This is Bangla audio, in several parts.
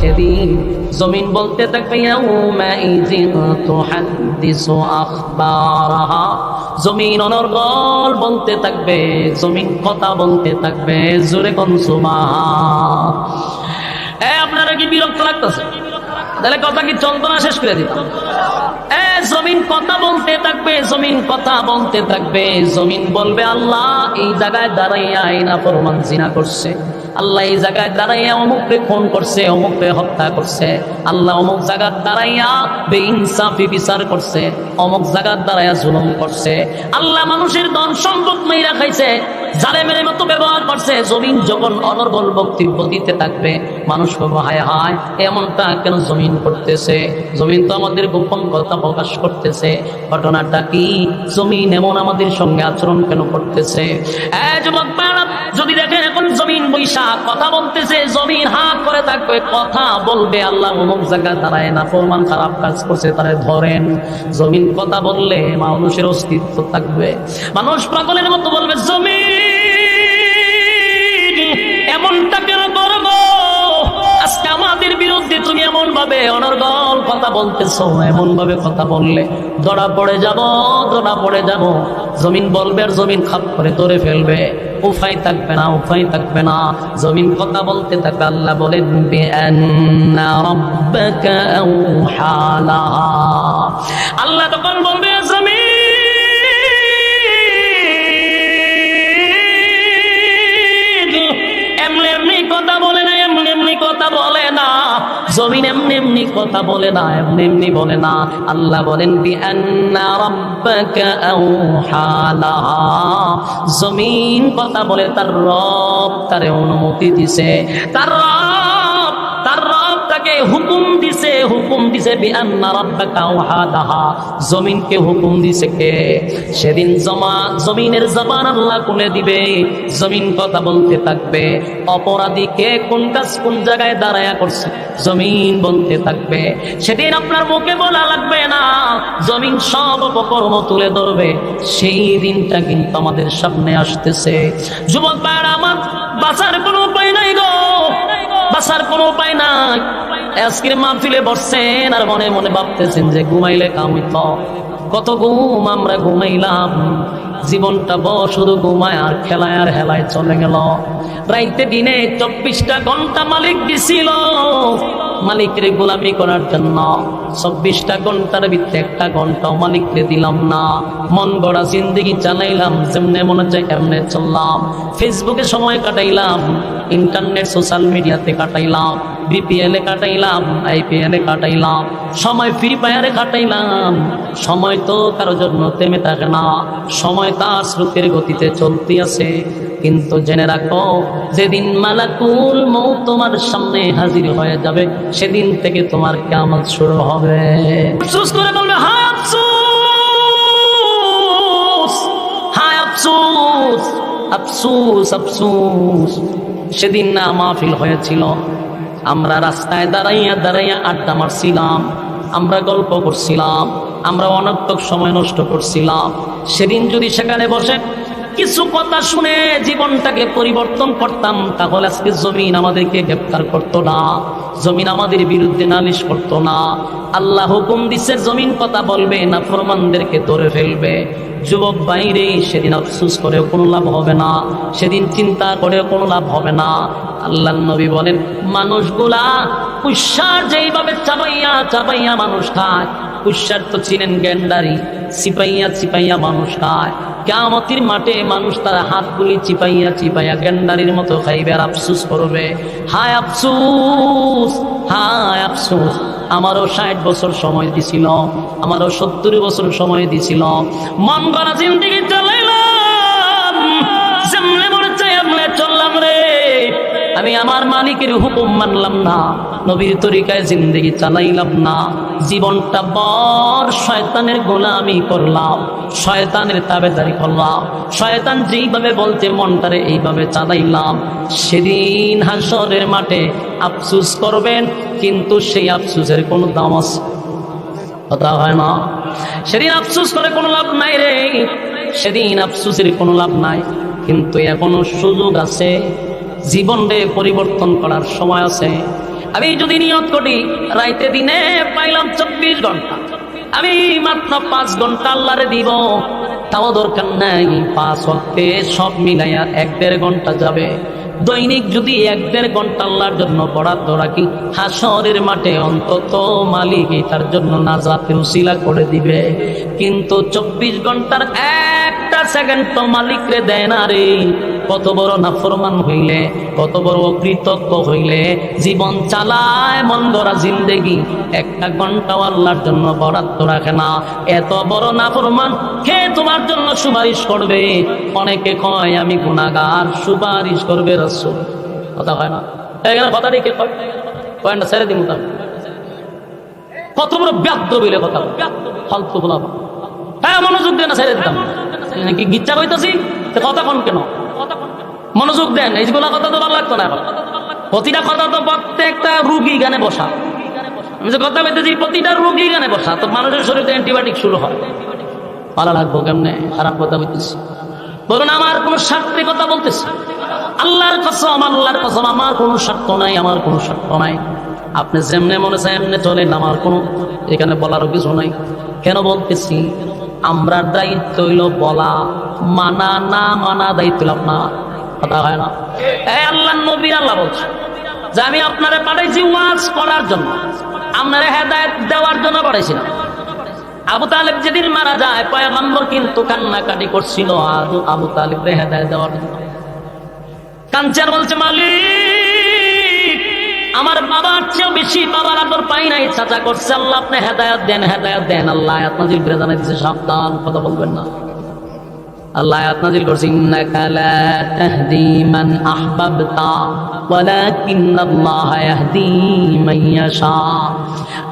সেদিন জমিন বলতে থাকবে জমিন অনর্গল বলতে থাকবে জমিন কথা বলতে থাকবে জোরে কোন সুবহান এ আপনারা কি বিরক্ত লাগতেছে? তাহলে কথা কি চলতো না শেষ করে দিতাম জমিন কথা বলতে থাকবে, জমিন কথা বলতে থাকবে, জমিন বলবে আল্লাহ, এই জায়গায় দাঁড়াইয়া আইনা ফরমান জিনা করছে। আল্লাহ এই জায়গায় দাঁড়াইয়া অমুককে খুন করছে, অমুককে হত্যা করছে। আল্লাহ অমুক জায়গার দাঁড়াইয়া বেইনসাফি বিচার করছে, অমুক জায়গার দাঁড়াইয়া জুলুম করছে। আল্লাহ মানুষের ধন সম্পদ মেয়েরা খাইছে জালেমের মতো ব্যবহার করছে, জমিন যখন অনর্গল বক্তব্য দিতে থাকবে, মানুষ হায় হায়, এমনটা কেন জমিন করতেছে? জমিন তো আমাদের গোপন কথা প্রকাশ করতেছে। ঘটনাটা কি? জমিন এমন আমাদের সঙ্গে আচরণ কেন করতেছে? যদি দেখেন এখন জমিন বৈশাখ কথা বলতেছে, জমিন হাত করে থাকবে, কথা বলবে, আল্লাহ অমুক জায়গা দাঁড়ায় না ফরমান খারাপ কাজ করছে, তারা ধরেন। জমিন কথা বললে মানুষের অস্তিত্ব থাকবে। মানুষ পাগলের মতো বলবে, জমিন এমনটা কেন করব? আজকে আমাদের বিরুদ্ধে তুমি এমন ভাবে অনর্গল কথা বলতেছো এমন ভাবে কথা বললে। ধরা পড়ে যাব ধরা পড়ে যাব। জমিন বলবে আর জমিন খাপ করে ধরে ফেলবে। উফাই থাকবে না উফাই থাকবে না। জমিন কথা বলতে থাকবে, আল্লাহ বলেন। আল্লাহ তখন বলবে, জমিন জমিন এমনি এমনি কথা বলে না, এমনি এমনি বলে না আল্লাহ বলেন। জমিন কথা বলে, তার রব তারে অনুমতি দিছে তার রব তার রব তাকে দিছে হুকুম দিছে জমিনকে হুকুম দিছে কে? সেদিন জমা, জমিনের জবান আল্লাহ কোনে দিবে, জমিন কথা বলতে থাকবে। অপরাধীকে কোন কাজ কোন জায়গায় দাঁড়ায়া করছে, জমিন বলতে থাকবে। সেদিন আপনার মুখে বলা লাগবে না, জমিন সব অপকর্ম তুলে ধরবে। সেই দিনটা কিন্তু আমাদের সামনে আসতেছে। যুবক ভাইরা আমার বাঁচার কোনো উপায় নাই গো। বাঁচার কোনো উপায় নাই। আজকের মাহফিলে বসছেন আর মনে মনে ভাবতেছেন যে ঘুমাইলে কামি তো কত ঘুম আমরা ঘুমাইলাম। জীবনটা ব, শুধু ঘুমায় আর খেলায় আর হেলায় চলে গেল। রাইতে দিনে চব্বিশটা ঘণ্টা মালিক দিছিল মালিকের গোলামি করার জন্য। চব্বিশটা ঘণ্টার ভিতরে একটা ঘণ্টা মালিককে দিলাম না। মন গড়া জিন্দিগি চালাইলাম, যেমনে মনে হচ্ছে কেমনে চললাম। ফেসবুকে সময় কাটাইলাম, ইন্টারনেট, সোশ্যাল মিডিয়াতে কাটাইলাম বিপিএলে কাটাইলাম, আইপিএল কাটাইলাম, সময় ফ্রি ফায়ারে কাটাইলাম সময় তো কারও জন্য থেমে থাকে না। সময় তার স্রোতের গতিতে চলতে আছে। কিন্তু জেনে রাখো, যেদিন মালাকুল মৌ তোমার সামনে হাজির হয়ে যাবে, সেদিন থেকে তোমার কেমন শুরু হবে। সেদিন না মাহফিল হয়েছিল। আমরা রাস্তায় দাঁড়াইয়া দাঁড়াইয়া আড্ডা মারছিলাম, আমরা গল্প করছিলাম। আমরা অনাত্মক সময় নষ্ট করছিলাম। সেদিন যদি সেখানে বসে কিছু কথা শুনে জীবনটাকে পরিবর্তন করতাম, তাহলে আজকে জমিন আমাদেরকে গ্রেপ্তার করতো না। জমিন আমাদের বিরুদ্ধে নালিশ করতো না। আল্লাহ হুকুম দিচ্ছে জমিন কথা বলবে না ফরমানদেরকে ধরে ফেলবে। যুবক বাইরে সেদিন আফসুস করেও কোনো লাভ হবে না। সেদিন চিন্তা করেও কোনো লাভ হবে না। আল্লাহ নবী বলেন, মানুষগুলা কুসার যেইভাবে চাপাইয়া চাপাইয়া মানুষ খায় কুসার তো চিনেন গ্যান্ডারি চিপাইয়া চিপাইয়া মানুষ খায়। কেমতির মাঠে মানুষ তার হাতগুলি চিপাইয়া চিপাইয়া গ্যান্ডারির মতো খাইবে আর আফসুস করবে। হায় আফসুস হায় আফসুস, আমারও ষাট বছর সময় দিছিল, আমারও সত্তর বছর সময় দিছিল। মন করা জিন্দিগি চালাইলাম চললাম রে। আমি আমার মালিকের হুকুম মানলাম না, নবীর তরিকায় জিন্দগি চালাইলাম না। জীবনটা বর শয়তানের গোলামি করলাম, শয়তানের তাবেদারি করলাম, শয়তান যেইভাবে বলতে মনটারে এইভাবে চালাইলাম। সেদিন হাসরের মাঠে আফসুস করবেন, কিন্তু সেই আফসুসের কোনো দাম আছে। কথা হয় না? সেদিন আফসুস করে কোনো লাভ নাই রে। সেদিন আফসুসের কোনো লাভ নাই। কিন্তু এখনও সুযোগ আছে। জীবনকে পরিবর্তন করার সময় আছে। আমি যদি নিয়ত করি, রাইতে দিনে পাইলাম চব্বিশ ঘণ্টা। আমি মাত্র পাঁচ ঘণ্টা আল্লাহরে দিব। তাও দরকার নাই, পাঁচ অর্থে সব মিলাইয়া এক দেড় ঘণ্টা যাবে। দৈনিক যদি এক দেড় ঘণ্টা আল্লাহর জন্য বরাদ্দ রাখি, হাসরের মাঠে অন্তত মালিক তার জন্য নাজাতের উসিলা করে দিবে। কিন্তু চব্বিশ ঘণ্টার একটা সেকেন্ড তো মালিকরে দেয় না রে। কত বড় নাফরমান হইলে, কত বড় অকৃতজ্ঞ হইলে, জীবন চালায় মন জিন্দেগি, একটা ঘন্টাও আল্লাহর জন্য বরাদ্দ রাখে না। এত বড় নাফরমান কে তোমার জন্য সুপারিশ করবে? অনেকে কয়, আমি গুণাগার সুপারিশ করবে রসুল কথা হয় না। এখানে ছেড়ে দিন তার কত বড় ব্যাপ্ত বলে কথা ফালতু হ্যাঁ। মনোযোগ দেন, ছেড়ে দিতাম। কি গিচ্ছা কইতাছি? কথা কোন কেন? মনোযোগ দেন কথা তো ভালো লাগতো না এখন। প্রতিটা কথা তো প্রত্যেকটা রুগী গানে বসা। আমি যে কথা বলতেছি, প্রতিটা রুগী গানে বসা। তো মানুষের শরীরে অ্যান্টিবায়োটিক শুরু হয়। ভালো লাগবো কেমনে? খারাপ কথা বলতেছি। বলুন, আমার কোনো স্বার্থে কথা বলতেছি? আল্লাহর কসম আল্লাহর কসম, আমার কোনো স্বার্থ নাই, আমার কোনো স্বার্থ নাই। আপনি যেমনে মনে চায় এমনি চলেন, আমার কোনো এখানে বলারও কিছু নাই। কেন বলতেছি? আমরা দায়িত্ব হইল বলা, মানা না মানা দায়িত্ব আপনার। কথা হয় না। এই আল্লাহ নবী আল্লাহ বলছে যে আমি আপনারে পাঠাইছি ওয়াজ করার জন্য। আপনারে হেদায়ত দেওয়ার জন্য পাঠাইছি না আবু তালেব যেদিন মারা যায়, পয়গম্বর কিন্তু কান্নাকাটি করছিল আবু তালেব হেদায়ত দেওয়ার জন্য। কাঞ্চার বলছে, মালিক, আমার বাবার চেয়েও বেশি বাবার আদর পাই নাই। চাচা করছে, আল্লাহ আপনি হেদায়ত দেন হেদায়ত দেন। আল্লাহ আপনাদের জানাই দিচ্ছে সাবধান, কথা বলবেন না। আল্লাহ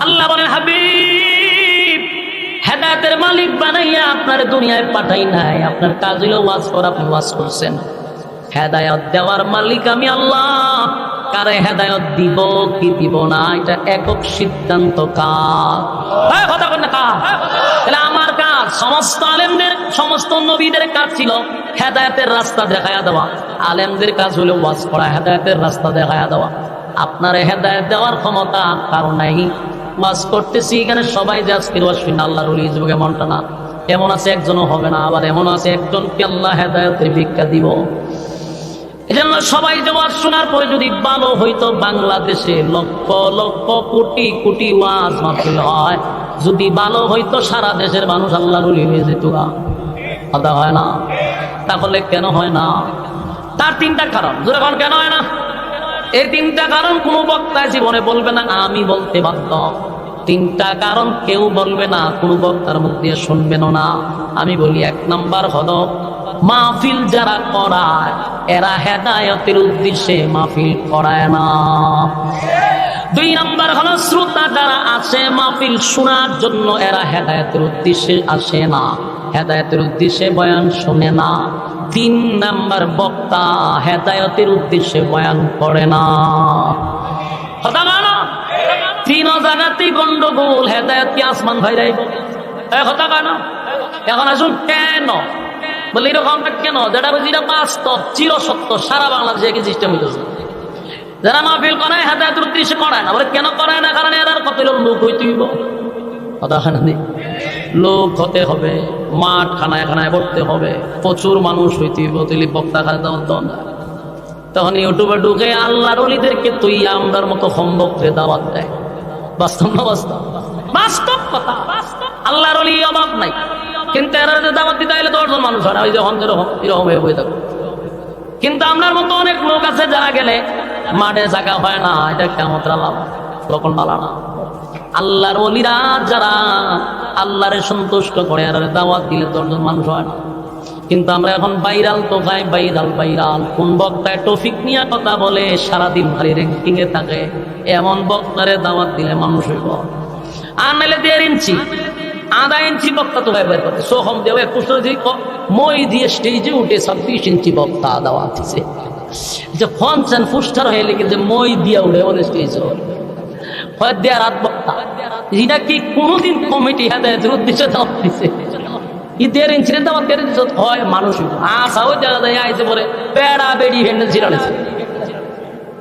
আল্লাহ মালিক বানাইয়া আপনার দুনিয়ায় পাঠাই নাই। আপনার কাজ হলো ওয়াজ করা আপনি ওয়াজ করছেন। হেদায়ত দেওয়ার মালিক আমি আল্লাহ। কারে হেদায়ত দিব কি দিব না এটা একক সিদ্ধান্ত কার? হ্যাঁ, না কার? তাহলে আমার কাজ সমস্ত আলেমদের সমস্ত নবীদের কাজ ছিল? হেদায়তের রাস্তা দেখায়া দেওয়া। আলেমদের কাজ হলো ওয়াজ করা হেদায়তের রাস্তা দেখায়া দেওয়া। আপনার হেদায়ত দেওয়ার ক্ষমতা কারণ নাই। ওয়াজ করতেছি এখানে সবাই যে আজকের ওয়াজ শুনে আল্লাহর যুগে মনটা না। এমন আছে একজনও হবে না আবার এমন আছে একজনকে আল্লাহ হেদায়তের ভিক্ষা দিব। এজন্য সবাই জবাব শোনার পরে যদি ভালো হইতো, বাংলাদেশে লক্ষ লক্ষ কোটি কোটি ওয়াজ মাহফিল হয়। যদি ভালো হইতো, সারা দেশের মানুষ আল্লাহর ওলি হয়ে যেত। কথা হয় না? তাহলে কেন হয় না? তার তিনটা কারণ। যেরকম কেন হয় না? এই তিনটা কারণ কোনো বক্তা জীবনে বলবে না, আমি বলতে বাধ্য। তিনটা কারণ কেউ বলবে না, কোনো বক্তার মুখ দিয়ে শুনবেন না। আমি বলি, এক নাম্বার হলো মাহফিল যারা করায় এরা হেদায়তের উদ্দেশ্যে মাহফিল করায় না। দুই নম্বর হলো, শ্রোতা যারা আছে মাহফিল শোনার জন্য এরা হেদায়তের উদ্দেশ্যে আসে না। হেদায়তের উদ্দেশ্যে বয়ান শোনে না। তিন নাম্বার বক্তা হেদায়তের উদ্দেশ্যে বয়ান করে না। তিন জায়গাতেই গন্ডগোল, হেদায়ত কি আসমান ভাই যাইব কথা না? এখন আসুন, কেন? বলে এরকমটা কেন? যেটা যেটা বাস্তব চির সত্য সারা বাংলাদেশে একই সিস্টেম হইতেছে। যারা মাহফিল করায় হেদায়তের উদ্দেশ্যে করায় না। বলে, কেন করায় না? কারণ এরা কত লোক হইতে হইব? কথা হয় না লোক হতে হবে, মাঠ খানায় খানায় ভরতে হবে, প্রচুর মানুষ হইতে হইব তুই বক্তা খানে দন তখন ইউটিউবে ঢুকে আল্লাহর অলিদেরকে তুই আমরার মতো সম্ভবকে দাওয়াত দেয়। বাস্তব না বাস্তব? বাস্তব কথা। আল্লাহর অলি অভাব নাই। কিন্তু এরা যে দাওয়াত দিতে হলে দশজন মানুষ হয় না, ওই যখন যেরকম এরকম হয়ে বই থাকবে কিন্তু আপনার মতো অনেক লোক আছে যারা গেলে মাঠে জায়গা হয় না, এটা কেমন লাভ? তখন বালা না। আল্লাহর অলিরা যারা আল্লাহরে সন্তুষ্ট করে আর দাওয়াত দিলে দশজন মানুষ হয় না। কিন্তু আমরা এখন বাইরাল তো গাই বাইরাল বাইরাল কোন বক্তায় টফিক নিয়ে কথা বলে, সারাদিন ভারী র্যাঙ্কিং এ থাকে, এমন বক্তারে দাওয়াত দিলে মানুষ হইব। আর নাইলে দেড় ইঞ্চি। আধা ইঞ্চি বক্তা তো বের করতে। সোহম দেওয়া একুশ মই দিয়ে স্টেজে উঠে ছাব্বিশ ইঞ্চি বক্তা দাওয়াত দিছে যে ফনসেন ফুস্টার হয়ে লেগে যে মই দিয়ে উঠে ওদের স্টেজ হয় রাত বক্তা। এটা কি কোনোদিন কমিটি হেদায়তের উদ্দেশ্যে দাওয়াত দিছে ই দেড় ইঞ্চির দাওয়াত দেড় হয়, মানুষ ওই জায়গা যায় আইসে পরে বেড়া বেড়ি হেন্ডেল ছিড়ালেছে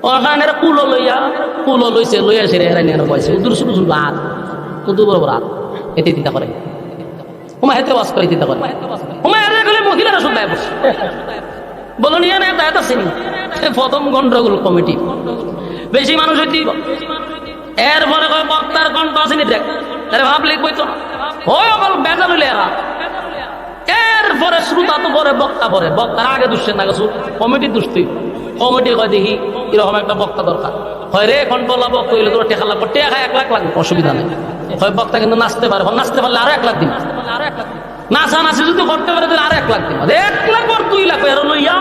ওখানে কুলো লইয়া, কুলো লইছে, লইয়া সেরে হেরাই নিয়ে বয়সে উদুর শুরু শুরু হাত এতে চিন্তা করে। হুমা হেতে বাস করে চিন্তা করে। হুমা হেতে গেলে মহিলারা শুনতে বসে বলো নিয়ে না এত আসেনি প্রথম গন্ডগোল কমিটি। বেশি মানুষ হইতে এরপরে বক্তার কণ্ঠ আসেনি দেখ। আরে ভাবলি কই তো। ওই অকল বেজা মিলে এরা এরপরে শ্রোতা তো পরে, বক্তা পরে। বক্তার আগে দুষছেন না গেছো কমিটি দুষ্টি। কমিটি কয়, দেখি, এরকম একটা বক্তা দরকার। হয় রে, কণ্ঠ লাভ কইলে তোর টেকা লাগবে টেকা এক লাখ লাগবে অসুবিধা নেই। হয় বক্তা কিন্তু নাচতে পারে নাচতে পারলে আরও এক লাখ দিন। নাচা নাচি যদি করতে পারে, তাহলে আরও এক লাখ দিন। এক লাখ পর দুই লাখ এর লইয়া।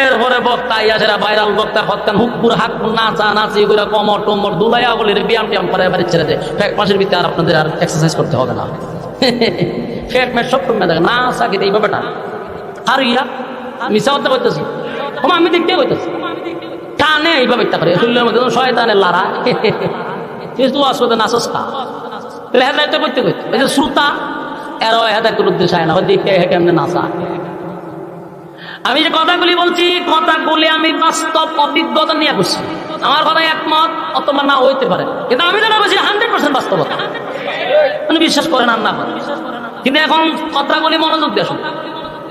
এরপরে বক্তা ইয়া সেরা ভাইরাল বক্তা হত্যান হুকুর হাক নাচা নাচি করে কমর টমর দুলাইয়া বলে ব্যায়াম ট্যাম করে বাড়ি ছেড়ে দেয়। এক মাসের ভিতরে আর আপনাদের আর এক্সারসাইজ করতে হবে না। ফ্যাট ম্যাট সব কমে দেখে না এই ব্যাপারটা আর ইয়া মিশা হত্যা করতেছি আমি দেখতে করতেছি টানে এইভাবে করে শুনলে মধ্যে শয়তানের লারা আমি যে কথাগুলি বলছি, কথাগুলি আমি বাস্তব অভিজ্ঞতা নিয়ে করছি আমার কথা একমত অথবা না হইতে পারে। কিন্তু আমি যেটা বলছি হান্ড্রেড পার্সেন্ট বাস্তবতা। মানে বিশ্বাস করেন আর না কিন্তু এখন কথাগুলি মনোযোগ দিয়ে।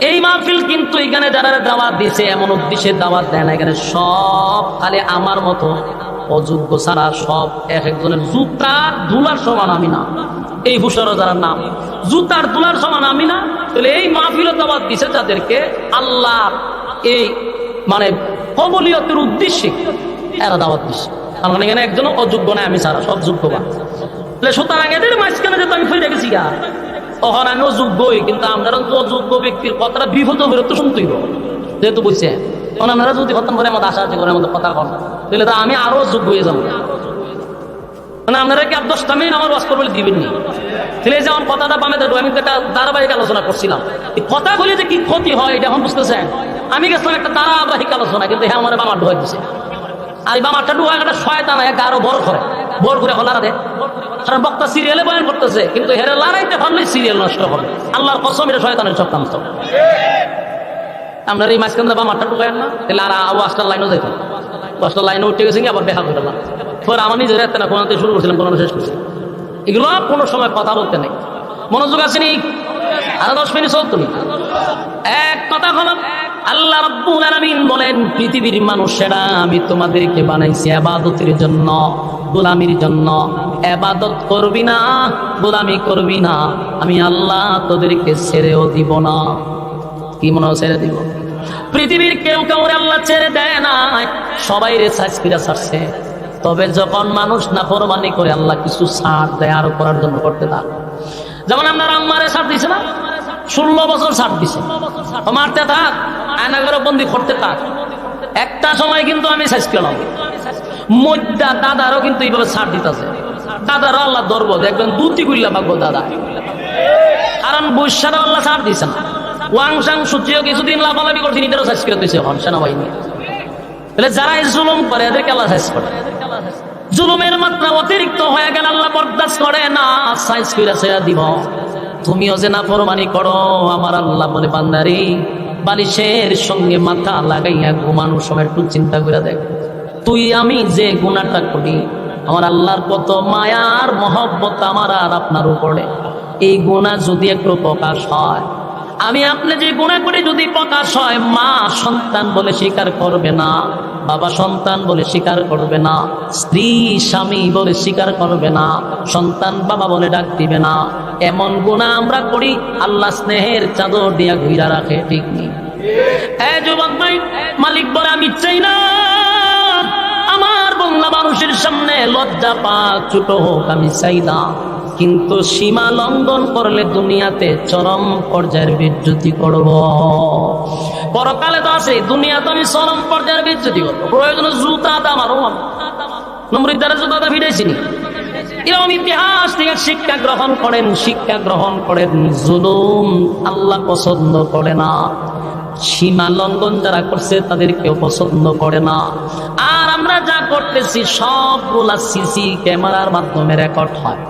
এই মাহফিল কিন্তু এখানে যারা দাওয়াত দিছে এমন উদ্দেশ্যে দাওয়াত দেয় না। এখানে সব খালি আমার মতো। অযোগ্য ছাড়া সব এক একজনের জুতার দুলার সমান আমি না। এই হুশারও যারা নাম জুতার দুলার সমান আমি না। তাহলে এই মাহফিলও দাওয়াত দিছে যাদেরকে আল্লাহ এই মানে কবলিয়তের উদ্দেশ্যে এরা দাওয়াত দিছে। আমার এখানে একজন অযোগ্য না আমি ছাড়া, সব যোগ্যবান তাহলে সুতরাং এদের মাঝখানে যে আমি ফিরে গেছি গা, তখন আমি অযোগ্যই কিন্তু আমরা তো অযোগ্য ব্যক্তির কথাটা বিভূত বিরক্ত শুনতেই। যেহেতু বুঝছে আপনারা যদি খতম করে, আমাদের আশা আছে করে আমাদের কথা কন তাহলে তো আমি আরও যোগ্য হয়ে যাব। মানে আপনারা কি দশটা মিনিট আমার বাস করবলে দিবেন নি? তাহলে এই যে আমার কথাটা বামে দেখব আমি একটা ধারাবাহিক আলোচনা করছিলাম। কথা বলে যে কি ক্ষতি হয়, এটা এখন বুঝতেছেন? আমি গেছিলাম একটা ধারাবাহিক আলোচনা, কিন্তু হ্যাঁ আমার বামার ঢুকাই দিছে। আর এই বামারটা ঢুকায় একটা শয়তান আরও বড় করে বড় করে এখন লারা দেয় কারণ বক্তা সিরিয়ালে বয়ান করতেছে, কিন্তু হেরে লড়াইতে পারলে সিরিয়াল নষ্ট করে। আল্লাহর কসম, এটা শয়তানের চক্রান্ত। আপনার এই মাঝখান বা মাঠটা ঢুকায় না, তাহলে আর ওয়াশটার লাইনও যেত ওয়াশটার লাইনে উঠে গেছে, আবার দেখা করে গেলাম পরে আমার নিজের একটা না কোনো শুরু করছিলাম কোনো শেষ করছি এগুলো কোনো সময় কথা বলতে নেই। মনোযোগ আসেনি আরও দশ মিনিট চল তুমি এক কথা হলো, আল্লাহ রাব্বুল আলামিন বলেন, পৃথিবীর মানুষেরা আমি তোমাদেরকে বানাইছি আবাদতের জন্য, গোলামির জন্য। আবাদত করবি না, গোলামি করবি না। আমি আল্লাহ তোদেরকে ছেড়েও দিব না। কি মনে হয় ছেড়ে দিব? পৃথিবীর কেউ কেউ আল্লাহ ছেড়ে দেয় না সবাই রে সাইজ করে ছাড়ছে। তবে যখন মানুষ না ফরমানি করে, আল্লাহ কিছু ছাড় দেয় আরও করার জন্য করতে থাক। যেমন আপনার আম্মারে ছাড় দিছে না? ষোলো বছর ছাড় দিছে। মারতে থাক আয়না করে বন্দি করতে থাক। একটা সময় কিন্তু আমি সাইজ পেলাম মধ্যা দাদারও কিন্তু এইভাবে ছাড় দিতেছে। দাদারও আল্লাহ ধরবো দেখবেন দুটি গুল্লা পাকবো দাদা। কারণ বৈশ্বারা আল্লাহ ছাড় দিছে না। ওয়াংসাং সূর্য কিছুদিন লাফালাফি করছে, নিজেরও সাইজ করে দিয়েছে এখন সেনাবাহিনী। তাহলে যারা জুলুম করে, এদেরকে আল্লাহ সাইজ করে। জুলুমের মাত্রা অতিরিক্ত হয়ে গেলে আল্লাহ বরদাস্ত করে না সাইজ করে ছেড়ে দিব। তুমিও যে না ফরমানি করো, আমার আল্লাহ বলে বান্দারি। বালিশের সঙ্গে মাথা লাগাইয়া ঘুমানোর সময় একটু চিন্তা করে দেখ। তুই, আমি যে গুণাটা করি, আমার আল্লাহর কত মায়ার মহব্বত আমার আর আপনার উপরে। এই গুণা যদি একটু প্রকাশ হয় আমি আপনি যে গুণা করে যদি প্রকাশ হয়, মা সন্তান বলে স্বীকার করবে না, বাবা সন্তান বলে স্বীকার করবে না, স্ত্রী স্বামী বলে স্বীকার করবে না, সন্তান বাবা বলে ডাক দিবে না, এমন গুণা আমরা করি, আল্লাহ স্নেহের চাদর দিয়া ঘুরা রাখে, ঠিক নেই। যুবক ভাই, মালিক বলে, আমি চাই না, আমার বাংলা মানুষের সামনে লজ্জা পাক, ছোট হোক, আমি চাই না। কিন্তু সীমা লঙ্ঘন করলে দুনিয়াতে চরম পর্যায়ের বিদ্যুতি করব। পরকালে তো আছে দুনিয়াতে আমি চরম পর্যায়ের বিদ্যুতি করব। প্রয়োজন জুতা দাম আরও দ্বারা জুতা ফিরেছিনি এরকম ইতিহাস থেকে শিক্ষা গ্রহণ করেন, শিক্ষা গ্রহণ করেন, জুলুম আল্লাহ পছন্দ করে না। সীমা লঙ্ঘন যারা করছে, তাদেরকেও পছন্দ করে না। আর আমরা যা করতেছি, সবগুলা সিসি ক্যামেরার মাধ্যমে রেকর্ড হয়।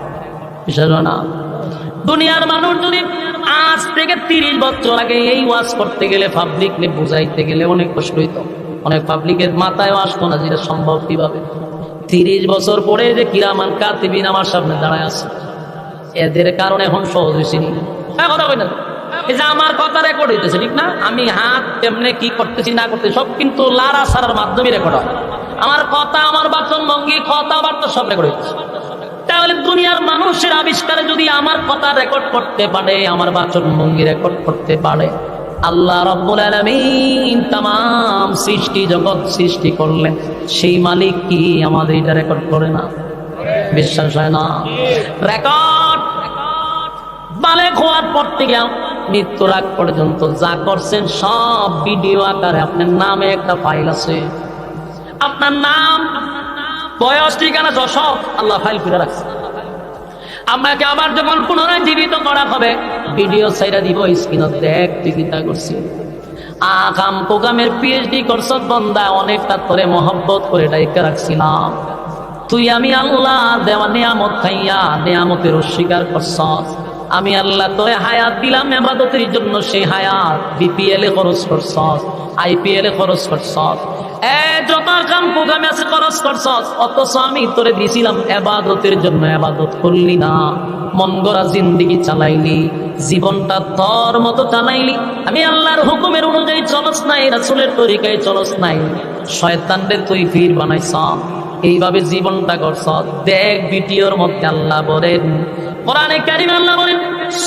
না। দুনিয়ার মানুষ যদি আজ থেকে তিরিশ বছর আগে এই ওয়াজ করতে গেলে পাবলিকলি বুঝাইতে গেলে অনেক কষ্ট হইত। অনেক পাবলিকের মাথায় আসতো না যেটা সম্ভব কীভাবে। তিরিশ বছর পরে যে কিরামান কাতিবিন আমার সামনে দাঁড়ায় আছে। এদের কারণে এখন সহজ হয়েছে। হ্যাঁ কথা কই না এই যে আমার কথা রেকর্ড হইতেছে, ঠিক না? আমি হাত কেমনে কি করতেছি, না করতেছি, সব কিন্তু লারা সারার মাধ্যমে রেকর্ড হয়। আমার কথা, আমার বাচন ভঙ্গি কথাবার্তা সব রেকর্ড হইতেছে। তাহলে দুনিয়ার মানুষের আবিষ্কারে যদি আমার কথা রেকর্ড করতে পারে, আমার বাচন ভঙ্গি রেকর্ড করতে পারে, আল্লাহ রব্বুল আলামিন তাম সৃষ্টি জগৎ সৃষ্টি করলেন। সেই মালিক কি আমাদের এটা রেকর্ড করে না? বিশ্বাস হয় না। রেকর্ড বালেক হওয়ার পর থেকে মৃত্যুর আগ পর্যন্ত যা করছেন, সব ভিডিও আকারে আপনার নামে একটা ফাইল আছে। আপনার নাম বয়স, ঠিকানা সব আল্লাহ ফাইল করে রাখছে। আপনাকে আবার যখন পুনরায় জীবিত করা হবে, ভিডিও সাইরা দিব স্ক্রিনত দেখ, তুই কি তা করছি আকাম কোকামের পিএইচডি করছ বন্দা অনেকটা তোরে মহব্বত করে ডাইকা রাখছিলাম। তুই আমি আল্লাহ দেওয়া নিয়ামত খাইয়া নিয়ামতের অস্বীকার করছ। আমি আল্লাহ তোরে হায়াত দিলাম এবাদতের জন্য সেই হায়াত, বিপিএল এ খরচ করছ, আইপিএল এ খরচ করছ। আছে অথচ আমি তোরে দিছিলাম এবাদতের জন্য, এবাদত করলি না। চালাইলি, জীবনটা তোর মতো আমি আল্লাহর হুকুমের অনুযায়ী নাই নাই। তুই এইভাবে জীবনটা করছ দেখ, ভিডিওর মধ্যে আল্লাহ বলেন কোরআনে কারিম আল্লাহ বলেন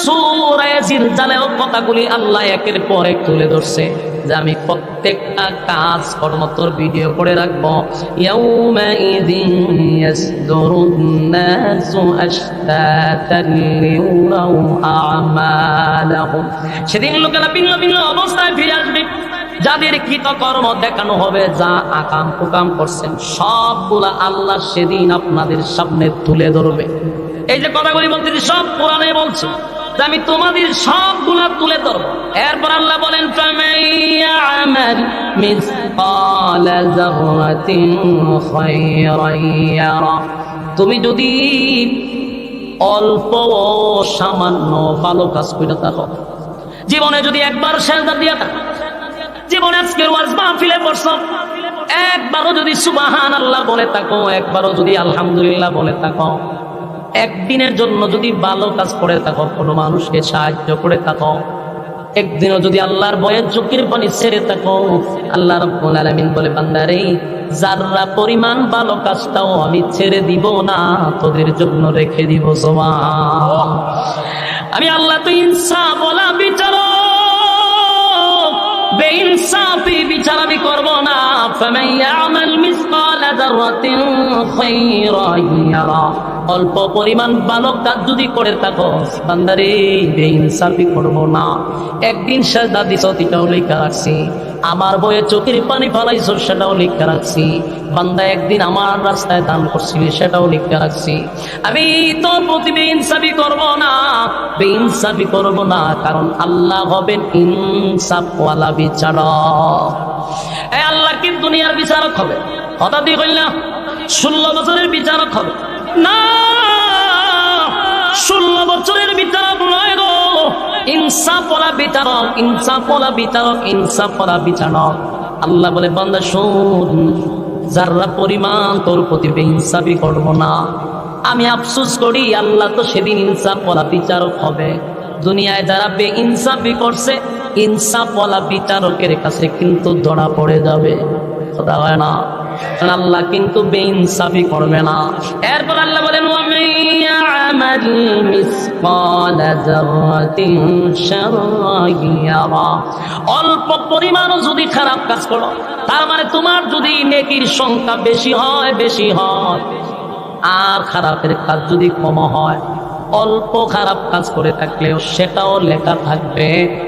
সূরায়ে জিলজালেও কথাগুলি আল্লাহ একের পর এক তুলে ধরছে যে আমি প্রত্যেকটা কাজ কর্ম তোর ভিডিও করে রাখব। ইয়াউমাইযিন ইয়াসদুরুন নাসু আশতাতান লিউরাউ সেদিন লোকেরা ভিন্ন ভিন্ন অবস্থায় ফিরে আসবে। যাদের কৃত কর্ম দেখানো হবে, যা আকাম কুকাম করছেন, সবগুলা আল্লাহ সেদিন আপনাদের সামনে তুলে ধরবে। এই যে কথাগুলি বলতেছি, সব কোরআনে বলছে আমি তোমাদের সবগুলা তুলে ধরব। এরপর আল্লাহ বলেন তুমি যদি অল্প সামান্য ভালো কাজ করে থাকো, জীবনে যদি একবার শেষদার দিয়া থাকো, জীবনে আজকের ওয়াজ মাহফিলে পড়ছ, একবারও যদি সুবাহান আল্লাহ বলে থাকো, একবারও যদি আলহামদুলিল্লাহ বলে থাকো একদিনের জন্য যদি ভালো কাজ করে থাকো, কোনো মানুষকে সাহায্য করে থাকো। একদিনও যদি আল্লাহর বয়ের চোখের পানি ছেড়ে থাকো, আল্লাহ রব্বুল বলে, বান্দারে, যাররা পরিমাণ ভালো কাজটাও আমি ছেড়ে দিব না, তোদের জন্য রেখে দিব জমা আমি আল্লাহ তো ইনসাফ বলা বেইনসাফি বিচার আমি করব না। অল্প পরিমাণ বালক কাজ যদি করে থাকো, বান্দারে, বেইনসাফি করব না। একদিন সাজদা দিছ এটাও লেখা রাখছি। আমার বয়ে চোখের পানি ফালাইছ, সেটাও লেখা রাখছি। বান্দা একদিন আমার রাস্তায় দান করছিলি, সেটাও লেখা রাখছি। আমি তোর প্রতি বেইনসাফি করব না, বেইনসাফি করব না, কারণ আল্লাহ হবেন ইনসাফওয়ালা বিচারক। এ আল্লাহ কি দুনিয়ার বিচারক হবে? দিয়ে কইলা, ষোলো বছরের বিচারক হবে। না, ষোলো বছরের বিচারক নয় গো। ইনসাফওয়ালা বিচারক ইনসাফওয়ালা বিচারক ইনসাফওয়ালা বিচারক আল্লাহ বলে, বান্দা, শুন যারা পরিমাণ তোর প্রতি ইনসাফি করব না। আমি আফসুস করি, আল্লাহ তো সেদিন ইনসাফওয়ালা বিচারক হবে। দুনিয়ায় যারা বে ইনসাফি করছে ইনসাফওয়ালা বিচারকের কাছে কিন্তু ধরা পড়ে যাবে। কথা হয় না। আল্লাহ কিন্তু বেইনসাফি করবে না। এরপর আল্লাহ বলেন আমাল মিসকাল যারাতিন শাররা অল্প পরিমাণও যদি খারাপ কাজ করো, তার মানে তোমার যদি নেকির সংখ্যা বেশি হয় বেশি হয়, আর খারাপের কাজ যদি কম হয় অল্প খারাপ কাজ করে থাকলেও সেটাও লেখা থাকবে।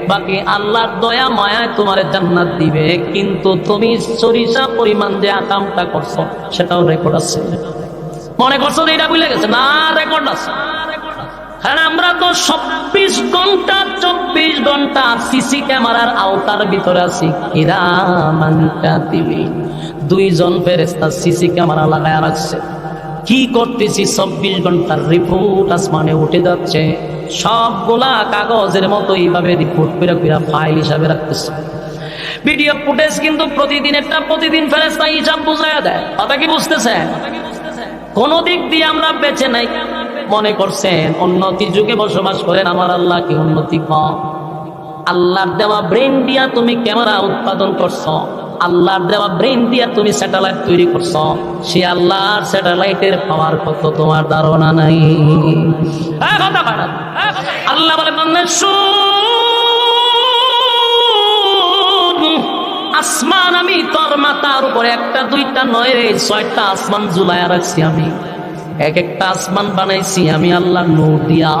বাকি আল্লাহর দয়া, মায়ায় তোমার জান্নাত দিবে। কিন্তু তুমি সরিষা পরিমাণ যে আকামটা করছ, সেটাও রেকর্ড আছে। মনে করছ এটা ভুলে গেছে? না রেকর্ড আছে। কারণ আমরা তো চব্বিশ ঘণ্টা চব্বিশ ঘণ্টা সিসি ক্যামেরার আওতার ভিতরে আছি। কাতিবিন দুইজন ফেরেস্তা সিসি ক্যামেরা লাগায় রাখছে। কি করতেছি চব্বিশ ঘণ্টার রিপোর্ট আসমানে উঠে যাচ্ছে। সবগুলা কাগজের মতো এইভাবে রিপোর্ট করে করে ফাইল হিসাবে রাখতেছে। ভিডিও ফুটেজ কিন্তু প্রতিদিন একটা প্রতিদিন ফেরেস্তা হিসাব বুঝাইয়া দেয়। কথা কি বুঝতেছেন? কোন দিক দিয়ে আমরা বেঁচে নাই। মনে করছেন, উন্নতি যুগে বসবাস করেন আমার আল্লাহ, কি উন্নতি কম? আল্লাহর দেওয়া ব্রেন দিয়া তুমি ক্যামেরা উৎপাদন করছ। আল্লাহর দেওয়া ব্রেন দিয়া তুমি স্যাটেলাইট তৈরি করছ। সে আল্লাহর স্যাটেলাইটের পাওয়ার কত তোমার ধারণা নাই। আল্লাহ বলে মানে আসমান আমি, তোর মাথার উপরে একটা, দুইটা নয় রে, ছয়টা আসমান ঝুলাইয়া রাখছি আমি। এক একটা আসমান বানাইছি আমি আল্লাহ নূর দিয়া।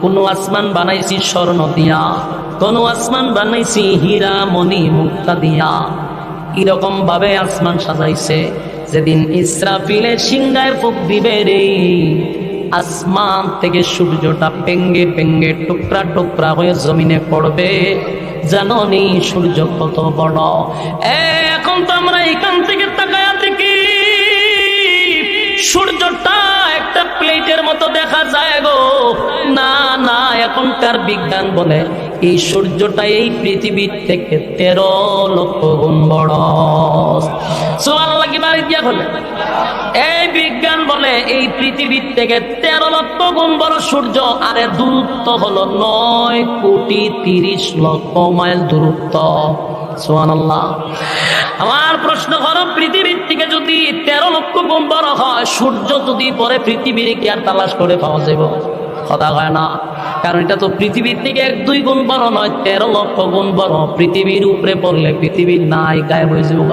কোন আসমান বানাইছি স্বর্ণ দিয়া। কোন আসমান বানাইছি হীরা, মণি, মুক্তা দিয়া। এরকম ভাবে আসমান সাজাইছে। যেদিন ইসরাফিলে সিংহায় ফুক দিবে রে, আসমান থেকে সূর্যটা পেঙ্গে পেঙ্গে টুকরা টুকরা হয়ে জমিনে পড়বে। জানো নি সূর্য কত বড়। এখন তো আমরা এখান থেকে তাকায়া দেখি, সূর্যটা একটা প্লেটের মতো দেখা যায় গো। না না এখনকার বিজ্ঞান বলে এই সূর্যটা এই পৃথিবীর থেকে তেরো লক্ষ গুণ বড়। কি বাড়ি দিয়া এই বিজ্ঞান বলে এই পৃথিবীর থেকে তেরো লক্ষ গুণ বড় সূর্য, আরে দূরত্ব হলো নয় কোটি তিরিশ লক্ষ মাইল দূরত্ব। আমার প্রশ্ন হলো, পৃথিবীর থেকে যদি তেরো লক্ষ গুণ বড় হয়, সূর্য যদি পরে পৃথিবীর কি আর তালাশ করে পাওয়া যাব কথা হয় না। কারণ এটা তো পৃথিবীর থেকে এক দুই গুণ বড় নয়, তেরো লক্ষ গুণ বড়। পৃথিবীর উপরে পড়লে পৃথিবীর নাই গায়ে হয়ে যাব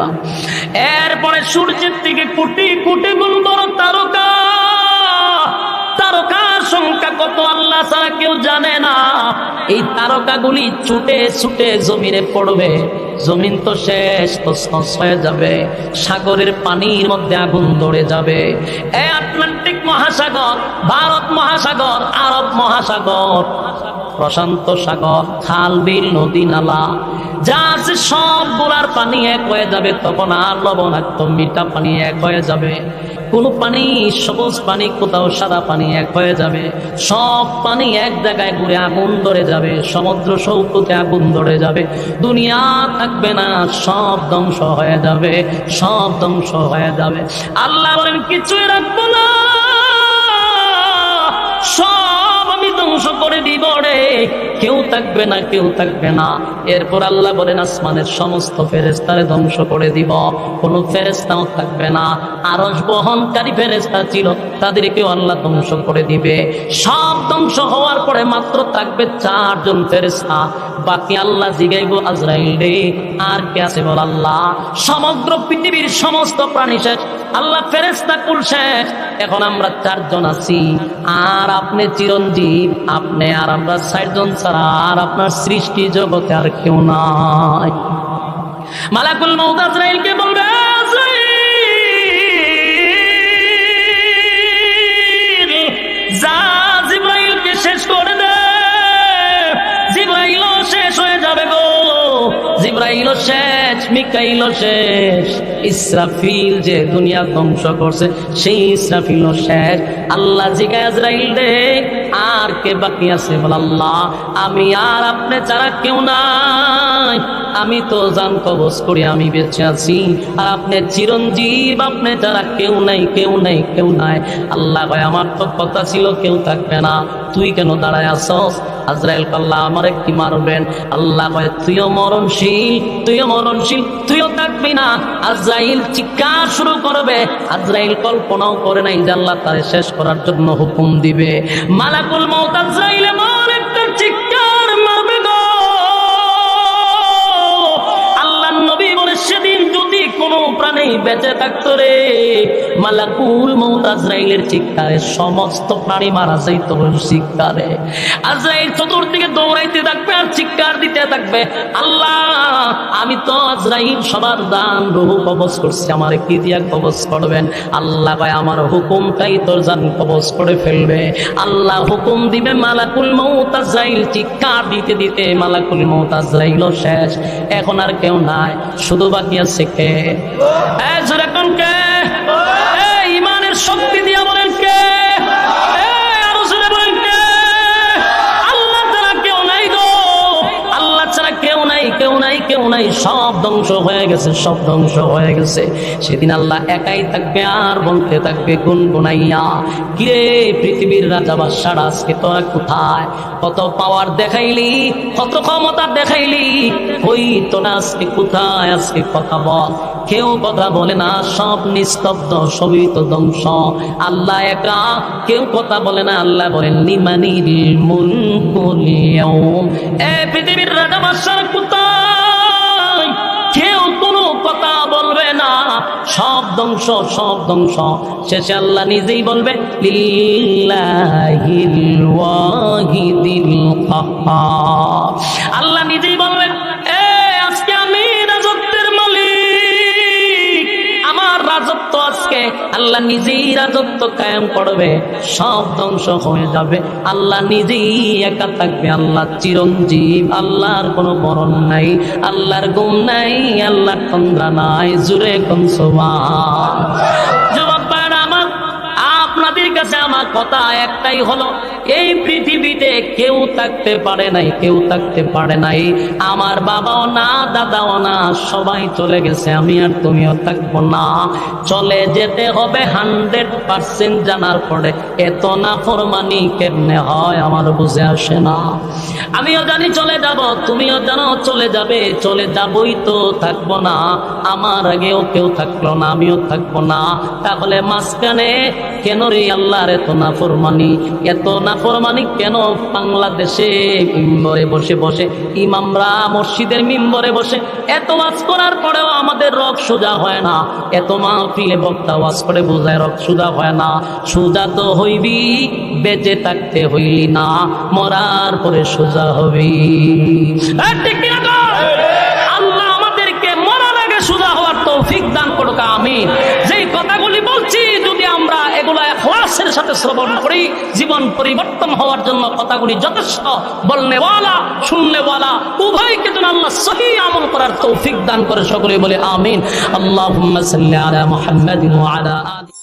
এরপরে সূর্যের থেকে কোটি কোটি গুণ বড় তারকা। তারকার সংখ্যা কত আল্লাহ ছাড়া কেউ জানে না। এই তারকাগুলি ছুটে ছুটে জমিনে পড়বে। জমিন তো শেষ তসমস হয়ে যাবে। সাগরের পানির মধ্যে আগুন ধরে যাবে। এই আটলান্টিক মহাসাগর, ভারত মহাসাগর, আরব মহাসাগর। প্রশান্ত সাগর, খাল, বিল, নদী, নালা। যা আছে সব গোলার পানি এক হয়ে যাবে, তখন আর লবণাক্ত মিঠা পানি এক হয়ে যাবে। কোন পানি, সবুজ পানি, কোথাও সাদা পানি এক হয়ে যাবে। সব পানি এক জায়গায় ঘুরে আগুন ধরে যাবে। সমুদ্র সৌকতে আগুন ধরে যাবে। দুনিয়া থাকবে না, সব ধ্বংস হয়ে যাবে। সব ধ্বংস হয়ে যাবে। আল্লাহ বলেন, কিছুই রাখব না। সব আমি ধ্বংস করে দিব রে। কেউ থাকবে না, কেউ থাকবে না। এরপর আল্লাহ বলেন, আসমানের সমস্ত ফেরেস্তারে ধ্বংস করে দিব। কোনো ফেরেস্তাও থাকবে না। আরস বহনকারী ফেরেস্তা ছিল, তাদেরকেও আল্লাহ ধ্বংস করে দিবে। সব ধ্বংস হওয়ার পরে মাত্র থাকবে চারজন ফেরেস্তা বাকি আল্লাহ জিগাইব আজরাইল রে, আর কে আছে বল আল্লাহ? সমগ্র পৃথিবীর সমস্ত প্রাণী শেষ। আল্লাহ ফেরেস্তা কুল শেষ। এখন আমরা চারজন আছি। আর আপনি চিরঞ্জীব, আপনি আর আমরা চারজন আর আপনার সৃষ্টি জগতে আর কেউ নাই। মালাকুল মৌদাসকে বলবে শেষ করে দে জীবাইল শেষ হয়ে যাবে গো। জিব্রাইলও শেষ, মিকাইলও শেষ। ইসরাফিল যে দুনিয়া ধ্বংস করছে, সেই ইসরাফিলও শেষ। আল্লাহ দে, আর কে বাকি আছে বল আল্লাহ? আমি আর আপনি ছাড়া কেউ নাই। আমি তো জান কবজ করি, আমি বেঁচে আছি। আর আপনি চিরঞ্জীব, আপনি ছাড়া কেউ নাই কেউ নাই কেউ নাই। আল্লাহ ভাই আমার তো কথা ছিল, কেউ থাকবে না। তুই কেন দাঁড়ায় আসস আজরাইল কাল্লা আমার কি মারবেন। আল্লাহ কয়, তুইও মরণশীল তুইও মরণশীল, তুইও থাকবি না। আজরাইল চিৎকার শুরু করবে। আজরাইল কল্পনাও করে নাই যে আল্লাহ তারে শেষ করার জন্য হুকুম দিবে। মালাকুল মৌত আজরাইল এমন একটা মারবে গো। আল্লাহ নবী বলে, সেদিন যদি কোনো প্রাণী বেঁচে থাকতো রে মালাকুল মৌত আজরাইলের চিৎকারে সমস্ত প্রাণী মারা যাইত চিৎকারে। আজরাইল চতুর্দিকে দৌড়াইতে থাকবে আর চিৎকার দিতে থাকবে। আল্লাহ, আমি তো আজরাইল সবার দান, রহু করছি, আমার কি করবেন? আল্লাহ ভাই আমার হুকুমটাই তোর জান কবজ করে ফেলবে। আল্লাহ হুকুম দিবে, মালাকুল মৌত আজরাইল চিৎকার দিতে দিতে মালাকুল মৌত আজরাইলও শেষ। এখন আর কেউ নাই, শুধু বাকি আছে কে? এ, জোরে কোন কে? সব ধ্বংস হয়ে গেছে, সব ধ্বংস হয়ে গেছে। সেদিন আল্লাহ একাই থাকবে আর বলতে থাকবে গুন গুনাইয়া কিরে পৃথিবীর রাজা বাদশারা, আজকে তোরা কোথায়? কত পাওয়ার দেখাইলি, কত ক্ষমতা দেখাইলি? ওই তোরা আজকে কোথায়? আজকে কথা বল। কেউ কথা বলে না, সব নিস্তব্ধ, সবই তো ধ্বংস। আল্লাহ একা, কেউ কথা বলে না, আল্লাহ বলেন মুলকুল ইয়াউম। এ পৃথিবীর রাজা বাদশার কোথায় কেউ কোনো কথা বলবে না। সব ধ্বংস সব ধ্বংস। শেষে আল্লাহ নিজেই বলবে আল্লাহ নিজেই বলবেন আজকে আল্লাহ নিজেই রাজত্ব কায়েম করবে, সব ধ্বংস হয়ে যাবে। আল্লাহ নিজেই একা থাকবে, আল্লাহ চিরঞ্জীব, আল্লাহর কোনো বরণ নাই, আল্লাহর গুম নাই, আল্লাহর তন্দ্রা নাই, জুড়ে কোন জবাব পায় আমার, আপনাদের কাছে আমার কথা একটাই হলো এই পৃথিবীতে কেউ থাকতে পারে নাই, কেউ থাকতে পারে নাই। আমার বাবাও না, দাদাও না, সবাই চলে গেছে, আমি আর তুমিও থাকব না। চলে যেতে হবে হান্ড্রেড পার্সেন্ট জানার পরে, এত না ফরমানি কেমনে হয় আমার বুঝে আসে না। আমিও জানি চলে যাব, তুমিও জানো চলে যাবে, চলে যাবই তো থাকব না। আমার আগেও কেউ থাকল না, আমিও থাকব না। তাহলে মাঝখানে কেন রে আল্লাহর এত না ফরমানি এত না ফরমানি কেন বাংলাদেশে মিম্বরে বসে বসে? ইমামরা মসজিদের মিম্বরে বসে। এত ওয়াজ করার পরেও আমাদের রক সোজা হয় না। এত মাহফিলে বক্তা ওয়াজ করে বোঝায় রক সোজা হয় না। সোজা তো হইবি, বেঁচে থাকতে হইলি না। মরার পরে সোজা হবি। আল্লাহ আমাদেরকে মরার আগে সোজা হওয়ার তৌফিক দান করুক, আমিন। যেই কথাগুলি বলছি এগুলো এখলাসের সাথে শ্রবণ করি, জীবন পরিবর্তন হওয়ার জন্য কথাগুলি যথেষ্ট, বলনেওয়ালা, শুননেওয়ালা, উভয়কে যেন আল্লাহ সহি আমল করার তৌফিক দান করে সকলে বলে আমিন। আল্লাহ সাল্লি আলা ওয়া আলি